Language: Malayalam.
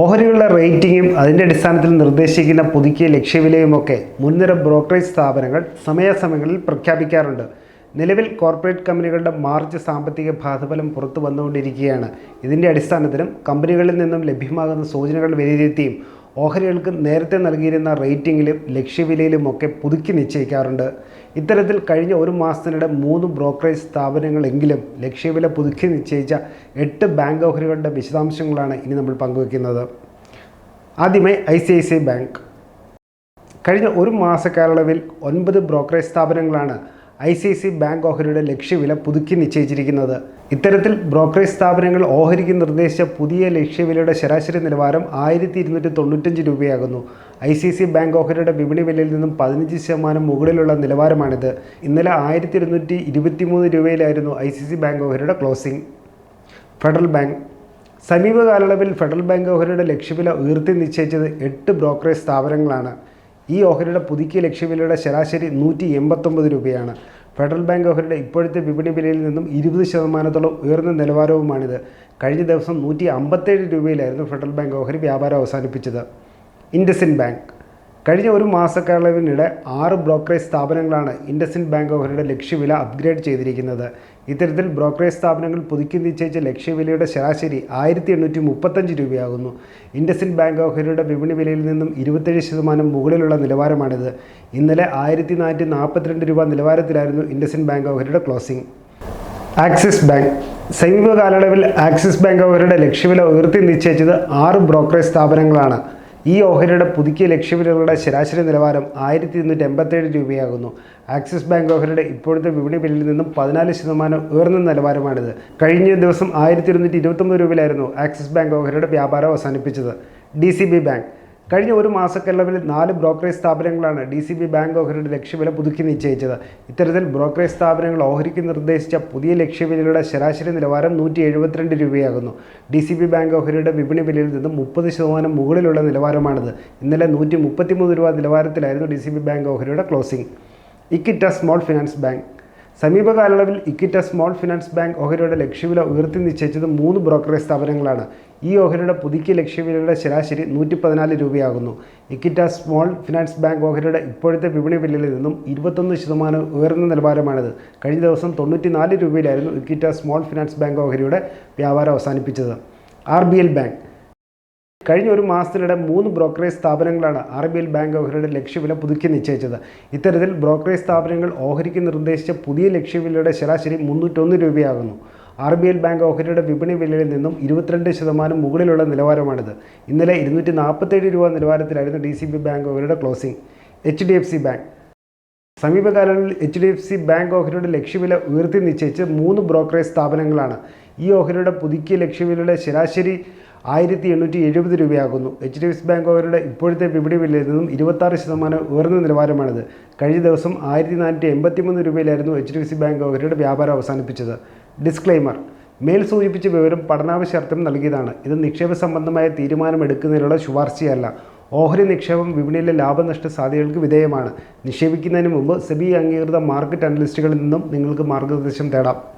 ഓഹരികളുടെ റേറ്റിംഗും അതിന്റെ അടിസ്ഥാനത്തിൽ നിർദ്ദേശിക്കുന്ന പുതുക്കിയ ലക്ഷ്യവിലയുമൊക്കെ മുൻനിര ബ്രോക്കറേജ് സ്ഥാപനങ്ങൾ സമയാസമയങ്ങളിൽ പ്രഖ്യാപിക്കാറുണ്ട്. നിലവിൽ കോർപ്പറേറ്റ് കമ്പനികളുടെ മാർച്ച് സാമ്പത്തിക ഭാഗഫലം പുറത്തു വന്നുകൊണ്ടിരിക്കുകയാണ്. ഇതിന്റെ അടിസ്ഥാനത്തിലും കമ്പനികളിൽ നിന്നും ലഭ്യമാകുന്ന സൂചനകൾ വിലയിരുത്തിയും ഓഹരികൾക്ക് നേരത്തെ നൽകിയിരുന്ന റേറ്റിംഗിലും ലക്ഷ്യവിലയിലുമൊക്കെ പുതുക്കി നിശ്ചയിക്കാറുണ്ട്. ഇത്തരത്തിൽ കഴിഞ്ഞ ഒരു മാസത്തിനിടെ മൂന്ന് ബ്രോക്കറേജ് സ്ഥാപനങ്ങളെങ്കിലും ലക്ഷ്യവില പുതുക്കി നിശ്ചയിച്ച എട്ട് ബാങ്ക് ഓഹരികളുടെ വിശദാംശങ്ങളാണ് ഇനി നമ്മൾ പങ്കുവയ്ക്കുന്നത്. ആദ്യമായി I C I C bank. കഴിഞ്ഞ ഒരു മാസക്കാലയളവിൽ ഒൻപത് ബ്രോക്കറേജ് സ്ഥാപനങ്ങളാണ് ഐ സി സി ബാങ്ക് ഓഹരിയുടെ ലക്ഷ്യവില പുതുക്കി നിശ്ചയിച്ചിരിക്കുന്നത്. ഇത്തരത്തിൽ ബ്രോക്കറേജ് സ്ഥാപനങ്ങൾ ഓഹരിക്ക് നിർദ്ദേശിച്ച പുതിയ ലക്ഷ്യവിലയുടെ ശരാശരി നിലവാരം ആയിരത്തി ഇരുന്നൂറ്റി തൊണ്ണൂറ്റഞ്ച് രൂപയാകുന്നു. ഐ സി സി ബാങ്ക് ഓഹരിയുടെ വിപണി വിലയിൽ നിന്നും പതിനഞ്ച് ശതമാനം മുകളിലുള്ള നിലവാരമാണിത്. ഇന്നലെ ആയിരത്തി ഇരുന്നൂറ്റി ഇരുപത്തിമൂന്ന് രൂപയിലായിരുന്നു ഐ സി സി ബാങ്ക് ഓഹരിയുടെ closing. Federal bank. സമീപകാലയളവിൽ federal bank ഓഹരിയുടെ ലക്ഷ്യവില ഉയർത്തി നിശ്ചയിച്ചത് എട്ട് ബ്രോക്കറേജ് സ്ഥാപനങ്ങളാണ്. ഈ ഓഹരിയുടെ പുതുക്കിയ ലക്ഷ്യവിലയുടെ ശരാശരി നൂറ്റി എൺപത്തൊമ്പത് രൂപയാണ്. ഫെഡറൽ ബാങ്ക് ഓഹരിയുടെ ഇപ്പോഴത്തെ വിപണി വിലയിൽ നിന്നും ഇരുപത് ശതമാനത്തോളം ഉയർന്ന നിലവാരവുമാണിത്. കഴിഞ്ഞ ദിവസം നൂറ്റി അമ്പത്തേഴ് രൂപയിലായിരുന്നു ഫെഡറൽ ബാങ്ക് ഓഹരി വ്യാപാരം അവസാനിപ്പിച്ചത്. IndusInd bank. കഴിഞ്ഞ ഒരു മാസക്കാലവിനിടെ ആറ് ബ്രോക്കറേജ് സ്ഥാപനങ്ങളാണ് ഇൻഡസിൻ ബാങ്ക് ഓഹരിയുടെ ലക്ഷ്യവില അപ്ഗ്രേഡ് ചെയ്തിരിക്കുന്നത്. ഇത്തരത്തിൽ ബ്രോക്കറേജ് സ്ഥാപനങ്ങൾ പുതുക്കി നിശ്ചയിച്ച ലക്ഷ്യവിലയുടെ ശരാശരി ആയിരത്തി എണ്ണൂറ്റി മുപ്പത്തഞ്ച് രൂപയാകുന്നു. ഇൻഡസിൻ ബാങ്ക് ഓഹരിയുടെ വിപണി വിലയിൽ നിന്നും ഇരുപത്തേഴ് ശതമാനം മുകളിലുള്ള നിലവാരമാണിത്. ഇന്നലെ ആയിരത്തി നാനൂറ്റി നാൽപ്പത്തിരണ്ട് രൂപ നിലവാരത്തിലായിരുന്നു ഇൻഡസിൻ ബാങ്ക് ഓഹരിയുടെ ക്ലോസിംഗ്. Axis bank. സമീപ കാലയളവിൽ ആക്സിസ് ബാങ്ക് ഓഹരിയുടെ ലക്ഷ്യവില ഉയർത്തി നിശ്ചയിച്ചത് ആറ് ബ്രോക്കറേജ് സ്ഥാപനങ്ങളാണ്. ഈ ഓഹരിയുടെ പുതുക്കിയ ലക്ഷ്യവിലകളുടെ ശരാശരി നിലവാരം ആയിരത്തി ഇരുന്നൂറ്റി എൺപത്തേഴ് രൂപയാകുന്നു. ആക്സിസ് ബാങ്ക് ഓഹരിയുടെ ഇപ്പോഴത്തെ വിപണി വിലയിൽ നിന്നും പതിനാല് ശതമാനം ഉയർന്ന നിലവാരമാണിത്. കഴിഞ്ഞ ദിവസം ആയിരത്തി ഇരുന്നൂറ്റി ഇരുപത്തൊമ്പത് രൂപയിലായിരുന്നു ആക്സിസ് ബാങ്ക് ഓഹരിയുടെ വ്യാപാരം അവസാനിപ്പിച്ചത്. ഡി സി ബി ബാങ്ക് കഴിഞ്ഞ ഒരു മാസക്കാലയളവിൽ നാല് ബ്രോക്കറേജ് സ്ഥാപനങ്ങളാണ് ഡി സി ബി ബാങ്ക് ഓഹരിയുടെ ലക്ഷ്യവില പുതുക്കി നിശ്ചയിച്ചത്. ഇത്തരത്തിൽ ബ്രോക്കറേജ് സ്ഥാപനങ്ങൾ ഓഹരിക്ക് നിർദ്ദേശിച്ച പുതിയ ലക്ഷ്യവിലയുടെ ശരാശരി നിലവാരം നൂറ്റി എഴുപത്തിരണ്ട് രൂപയാകുന്നു. ഡി സി ബി ബാങ്ക് ഓഹരിയുടെ വിപണി വിലയിൽ നിന്നും മുപ്പത് ശതമാനം മുകളിലുള്ള നിലവാരമാണിത്. ഇന്നലെ നൂറ്റി മുപ്പത്തിമൂന്ന് രൂപ നിലവാരത്തിലായിരുന്നു D C B bank ഓഹരിയുടെ closing. Equitas small finance bank സമീപ കാലയളവിൽ ഇക്വിറ്റ സ്മോൾ ഫിനാൻസ് ബാങ്ക് ഓഹരിയുടെ ലക്ഷ്യവില ഉയർത്തി നിശ്ചയിച്ചത് മൂന്ന് ബ്രോക്കറേജ് സ്ഥാപനങ്ങളാണ്. ഈ ഓഹരിയുടെ പുതുക്കിയ ലക്ഷ്യവിലയുടെ ശരാശരി നൂറ്റി പതിനാല് രൂപയാകുന്നു. ഇക്വിറ്റ സ്മോൾ ഫിനാൻസ് ബാങ്ക് ഓഹരിയുടെ ഇപ്പോഴത്തെ വിപണി വിലയിൽ നിന്നും ഇരുപത്തൊന്ന് ശതമാനം ഉയർന്ന നിലവാരമാണിത്. കഴിഞ്ഞ ദിവസം തൊണ്ണൂറ്റി നാല് രൂപയിലായിരുന്നു ഇക്വിറ്റ സ്മോൾ ഫിനാൻസ് ബാങ്ക് ഓഹരിയുടെ വ്യാപാരം അവസാനിപ്പിച്ചത്. ആർ ബി എൽ ബാങ്ക് കഴിഞ്ഞ ഒരു മാസത്തിനിടെ മൂന്ന് ബ്രോക്കറേജ് സ്ഥാപനങ്ങളാണ് ആർ ബി എൽ ബാങ്ക് ഓഹരിയുടെ ലക്ഷ്യവില പുതുക്കി നിശ്ചയിച്ചത്. ഇത്തരത്തിൽ ബ്രോക്കറേജ് സ്ഥാപനങ്ങൾ ഓഹരിക്ക് നിർദ്ദേശിച്ച പുതിയ ലക്ഷ്യവിലയുടെ ശരാശരി മുന്നൂറ്റൊന്ന് രൂപയാകുന്നു. ആർ ബി എൽ ബാങ്ക് ഓഹരിയുടെ വിപണി വിലയിൽ നിന്നും ഇരുപത്തിരണ്ട് ശതമാനം മുകളിലുള്ള നിലവാരമാണിത്. ഇന്നലെ ഇരുന്നൂറ്റി നാൽപ്പത്തേഴ് രൂപ നിലവാരത്തിലായിരുന്നു D C B bank ഓഹരിയുടെ closing. H D F C bank. സമീപകാലങ്ങളിൽ H D F C bank ഓഹരിയുടെ ലക്ഷ്യവില ഉയർത്തി നിശ്ചയിച്ച് മൂന്ന് ബ്രോക്കറേജ് സ്ഥാപനങ്ങളാണ്. ഈ ഓഹരിയുടെ പുതുക്കിയ ലക്ഷ്യവിലയുടെ ശരാശരി ആയിരത്തി എണ്ണൂറ്റി എഴുപത് രൂപയാകുന്നു. H D F C bank അവരുടെ ഇപ്പോഴത്തെ വിപണി വിലയിൽ നിന്നും ഇരുപത്താറ് ശതമാനം ഉയർന്ന നിലവാരമാണിത്. കഴിഞ്ഞ ദിവസം ആയിരത്തി നാനൂറ്റി എൺപത്തി മൂന്ന് രൂപയിലായിരുന്നു H D F C bank അവരുടെ വ്യാപാരം അവസാനിപ്പിച്ചത്. ഡിസ്ക്ലെയിമർ മേൽ സൂചിപ്പിച്ച വിവരം പഠനാവശ്യാർത്ഥം നൽകിയതാണ്. ഇത് നിക്ഷേപ സംബന്ധമായ തീരുമാനമെടുക്കുന്നതിനുള്ള ശുപാർശയല്ല. ഓഹരി നിക്ഷേപം വിപണിയിലെ ലാഭനഷ്ട സാധ്യതകൾക്ക് വിധേയമാണ്. നിക്ഷേപിക്കുന്നതിന് മുമ്പ് സെബി അംഗീകൃത മാർക്കറ്റ് അനലിസ്റ്റുകളിൽ നിന്നും നിങ്ങൾക്ക് മാർഗനിർദ്ദേശം തേടാം.